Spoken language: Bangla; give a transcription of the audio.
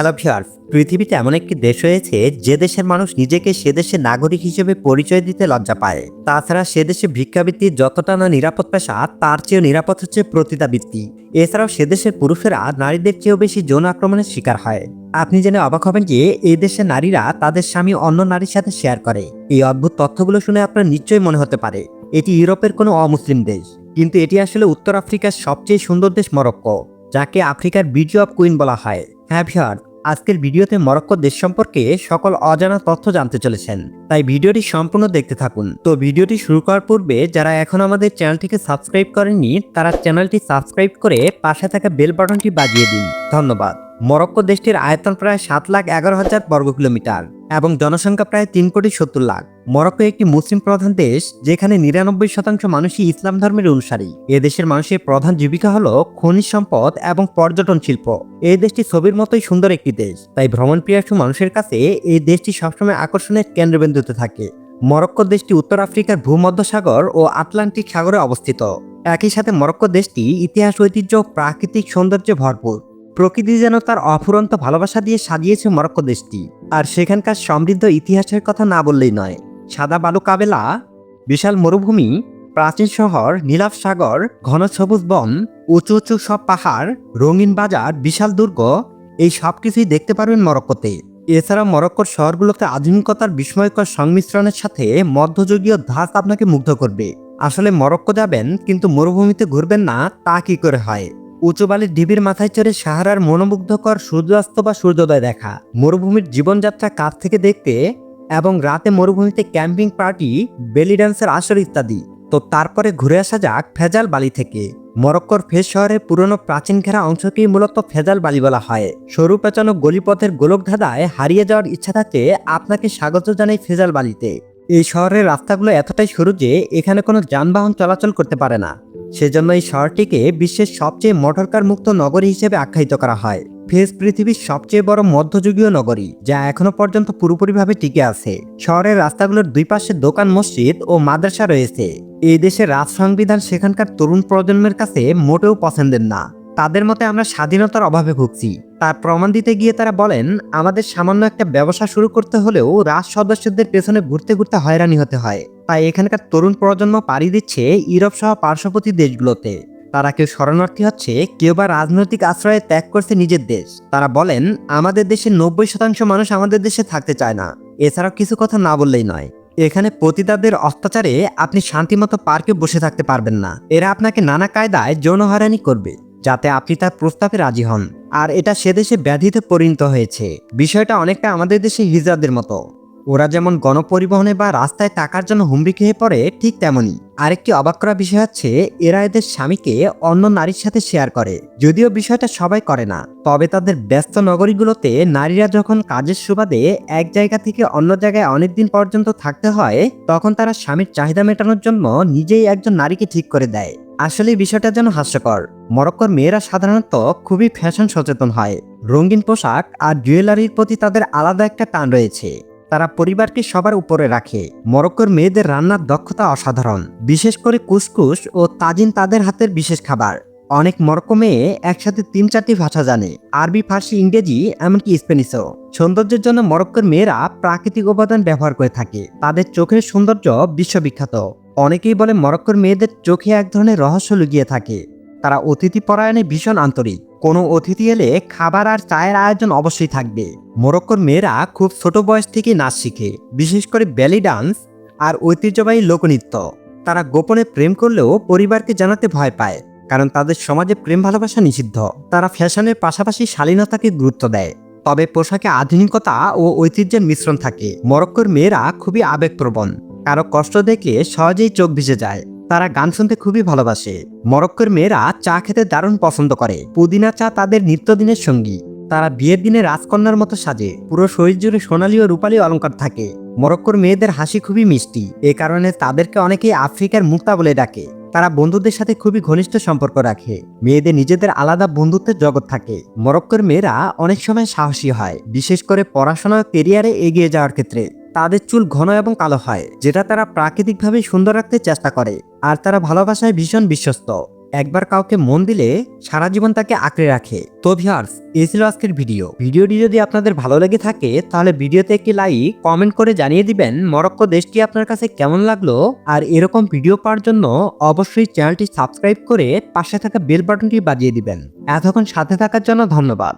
হ্যালো ভিউয়ার্স, পৃথিবীতে এমন একটি দেশ রয়েছে যে দেশের মানুষ নিজেকে সে দেশের নাগরিক হিসেবে পরিচয় দিতে লজ্জা পায়। তাছাড়া সে দেশে ভিক্ষাবৃত্তি যতটা না নিরাপদ পেশা, তার চেয়েও নিরাপদ হচ্ছে প্রতিদাবৃত্তি এছাড়াও সে দেশের পুরুষেরা নারীদের চেয়েও বেশি যৌন আক্রমণের শিকার হয়। আপনি জেনে অবাক হবেন যে, এই দেশের নারীরা তাদের স্বামী অন্য নারীর সাথে শেয়ার করে। এই অদ্ভুত তথ্যগুলো শুনে আপনার নিশ্চয়ই মনে হতে পারে, এটি ইউরোপের কোনো অমুসলিম দেশ। কিন্তু এটি আসলে উত্তর আফ্রিকার সবচেয়ে সুন্দর দেশ মরক্কো, যাকে আফ্রিকার বিউটি অফ কুইন বলা হয়। হ্যাঁ ভিউয়ার আজকের ভিডিওতে মরক্কো দেশ সম্পর্কে সকল অজানা তথ্য জানতে চলেছেন। তাই ভিডিওটি সম্পূর্ণ দেখতে থাকুন। তো ভিডিওটি শুরু করার পূর্বে যারা এখন আমাদের চ্যানেলটিকে সাবস্ক্রাইব করেননি, তারা চ্যানেলটি সাবস্ক্রাইব করে পাশে থাকা বেল বাটনটি বাজিয়ে দিন। ধন্যবাদ। মরক্কো দেশটির আয়তন প্রায় সাত লাখ এগারো হাজার বর্গ কিলোমিটার এবং জনসংখ্যা প্রায় তিন কোটি সত্তর লাখ। মরক্কো একটি মুসলিম প্রধান দেশ, যেখানে নিরানব্বই শতাংশ মানুষই ইসলাম ধর্মের অনুসারী। এ দেশের মানুষের প্রধান জীবিকা হল খনিজ সম্পদ এবং পর্যটন শিল্প। এই দেশটি ছবির মতোই সুন্দর একটি দেশ। তাই ভ্রমণ প্রিয়াসু মানুষের কাছে এই দেশটি সবসময় আকর্ষণের কেন্দ্রবিন্দুতে থাকে। মরক্কো দেশটি উত্তর আফ্রিকার ভূমধ্যসাগর ও আটলান্টিক সাগরে অবস্থিত। একই সাথে মরক্কো দেশটি ইতিহাস, ঐতিহ্য প্রাকৃতিক সৌন্দর্যে ভরপুর। প্রকৃতি যেন তার অফুরন্ত ভালোবাসা দিয়ে সাজিয়েছে মরক্কো দেশটি। আর সেখানকার সমৃদ্ধ ইতিহাসের কথা না বললেই নয়, সাদা বালু কাবেলা, বিশাল মরুভূমি, প্রাচীন শহর, নীলাভ সাগর, ঘন সবুজ বন, উঁচু উঁচু সব পাহাড়, রঙিন বাজার, বিশাল দুর্গ, এই সব কিছুই দেখতে পারবেন মরক্কোতে। এছাড়া মরক্কোর শহরগুলোতে আধুনিকতার বিস্ময়কর সংমিশ্রণের সাথে মধ্যযুগীয় ধাঁচ আপনাকে মুগ্ধ করবে। আসলে মরক্কো যাবেন, কিন্তু মরুভূমিতে ঘুরবেন না, তা কি করে হয়? উঁচু বালির ঢিবির মাথায় চড়ে সাহারার মনোমুগ্ধকর সূর্যাস্ত বা সূর্যোদয় দেখা। মরুভূমির জীবনযাত্রা কাছ থেকে দেখতে এবং রাতে মরুভূমিতে ক্যাম্পিং পার্টি, বেলি ডান্সের আসর ইত্যাদি। তো তারপরে ঘুরে আসা যাক ফেজাল বালি থেকে। মরক্কোর ফেজ শহরের পুরনো প্রাচীন ঘেরা অংশকেই মূলত ফেজাল বালি বলা হয়। সরু পেঁচানো গলিপথের গোলক ধাঁধায় হারিয়ে যাওয়ার ইচ্ছা থাকে আপনাকে স্বাগত জানাই ফেজাল বালিতে। এই শহরের রাস্তাগুলো এতটাই সরু যে এখানে কোনো যানবাহন চলাচল করতে পারে না। সেজন্য এই শহরটিকে বিশ্বের সবচেয়ে মোটরকার মুক্ত নগরী হিসেবে আখ্যায়িত করা হয়। ফেস পৃথিবীর সবচেয়ে বড় মধ্যযুগীয় নগরী, যা এখনও পর্যন্ত পুরোপুরিভাবে টিকে আছে। শহরের রাস্তাগুলোর দুই পাশে দোকান, মসজিদ ও মাদ্রাসা রয়েছে। এই দেশের রাজ সংবিধান সেখানকার তরুণ প্রজন্মের কাছে মোটেও পছন্দের না। তাদের মতে আমরা স্বাধীনতার অভাবে ভুগছি। তার প্রমাণ দিতে গিয়ে তারা বলেন, আমাদের সামান্য একটা ব্যবসা শুরু করতে হলেও রাজ সদস্যদের পেছনে ঘুরতে ঘুরতে হয়রানি হতে হয়। তাই এখানকার তরুণ প্রজন্ম পাড়ি দিচ্ছে ইউরোপ সহ পার্শ্ববর্তী দেশগুলোতে। তারা কেউ শরণার্থী হচ্ছে, কেউ বা রাজনৈতিক আশ্রয়ে ত্যাগ করছে নিজের দেশ। তারা বলেন, আমাদের দেশের নব্বই শতাংশ মানুষ আমাদের দেশে থাকতে চায় না। এছাড়াও কিছু কথা না বললেই নয়। এখানে পতিতাদের অত্যাচারে আপনি শান্তিমতো পার্কে বসে থাকতে পারবেন না। এরা আপনাকে নানা কায়দায় যৌন হয়রানি করবে, যাতে আপনি তার প্রস্তাবে রাজি হন। আর এটা সে দেশে ব্যাধিতে পরিণত হয়েছে। বিষয়টা অনেকটা আমাদের দেশে হিজড়াদের মতো। ওরা যেমন গণপরিবহনে বা রাস্তায় টাকার জন্য হুমড়ি খেয়ে পড়ে, ঠিক তেমনই। আরেকটি অবাক করা বিষয় হচ্ছে, এরা এদের স্বামীকে অন্য নারীর সাথে শেয়ার করে। যদিও বিষয়টা সবাই করে না, তবে তাদের ব্যস্ত নগরীগুলোতে নারীরা যখন কাজের সুবাদে এক জায়গা থেকে অন্য জায়গায় অনেকদিন পর্যন্ত থাকতে হয়, তখন তারা স্বামীর চাহিদা মেটানোর জন্য নিজেই একজন নারীকে ঠিক করে দেয়। আসলে বিষয়টা যেন হাস্যকর। মরক্কোর মেয়েরা সাধারণত খুবই ফ্যাশন সচেতন হয়। রঙিন পোশাক আর জুয়েলারির প্রতি তাদের আলাদা একটা টান রয়েছে। তারা পরিবারকে সবার উপরে রাখে। মরক্কোর মেয়েদের রান্নার দক্ষতা অসাধারণ। বিশেষ করে কুসকুস ও তাজিন তাদের হাতের বিশেষ খাবার। অনেক মরক্কো মেয়ে একসাথে তিন চারটি ভাষা জানে। আরবি, ফার্সি, ইংরেজি, এমনকি স্প্যানিশও সৌন্দর্যের জন্য মরক্কোর মেয়েরা প্রাকৃতিক উপাদান ব্যবহার করে থাকে। তাদের চোখের সৌন্দর্য বিশ্ববিখ্যাত। অনেকেই বলে মরক্কোর মেয়েদের চোখে এক ধরনের রহস্য লুকিয়ে থাকে। তারা অতিথি পরায়ণে ভীষণ আন্তরিক। কোনো অতিথি এলে খাবার আর চায়ের আয়োজন অবশ্যই থাকবে। মোরক্কোর মেয়েরা খুব ছোট বয়স থেকে নাচ শিখে, বিশেষ করে ব্যালি ডান্স আর ঐতিহ্যবাহী লোকনৃত্য। তারা গোপনে প্রেম করলেও পরিবারকে জানাতে ভয় পায়, কারণ তাদের সমাজে প্রেম ভালোবাসা নিষিদ্ধ। তারা ফ্যাশনের পাশাপাশি শালীনতাকে গুরুত্ব দেয়। তবে পোশাকে আধুনিকতা ও ঐতিহ্যের মিশ্রণ থাকে। মরক্কোর মেয়েরা খুবই আবেগপ্রবণ। কারও কষ্ট দেখলে সহজেই চোখ ভিজে যায়। তারা গান শুনতে খুবই ভালোবাসে। মরক্কোর মেয়েরা চা খেতে দারুণ পছন্দ করে। পুদিনা চা তাদের নিত্যদিনের সঙ্গী। তারা বিয়ের দিনে রাজকন্যার মতো সাজে। পুরো শরীর জুড়ে সোনালি ও রূপালী অলঙ্কার থাকে। মরক্কোর মেয়েদের হাসি খুবই মিষ্টি। এ কারণে তাদেরকে অনেকেই আফ্রিকার মুক্তা বলে ডাকে। তারা বন্ধুদের সাথে খুবই ঘনিষ্ঠ সম্পর্ক রাখে। মেয়েদের নিজেদের আলাদা বন্ধুত্বের জগৎ থাকে। মরক্কোর মেয়েরা অনেক সময় সাহসী হয়। বিশেষ করে পড়াশোনা কেরিয়ারে এগিয়ে যাওয়ার ক্ষেত্রে। তাদের চুল ঘন এবং কালো হয়, যেটা তারা প্রাকৃতিকভাবে সুন্দর রাখতে চেষ্টা করে। আর তারা ভালোবাসায় ভীষণ বিশ্বস্ত। একবার কাউকে মন দিলে সারা জীবন তাকে আঁকড়ে রাখে। তো ভিউয়ার্স এই ছিল আজকের ভিডিও ভিডিওটি যদি আপনাদের ভালো লেগে থাকে, তাহলে ভিডিওতে একটি লাইক কমেন্ট করে জানিয়ে দিবেন মরক্কো দেশটি আপনার কাছে কেমন লাগল। আর এরকম ভিডিও পাওয়ার জন্য অবশ্যই চ্যানেলটি সাবস্ক্রাইব করে পাশে থাকা বেল বাটনটি বাজিয়ে দিবেন। এতক্ষণ সাথে থাকার জন্য ধন্যবাদ।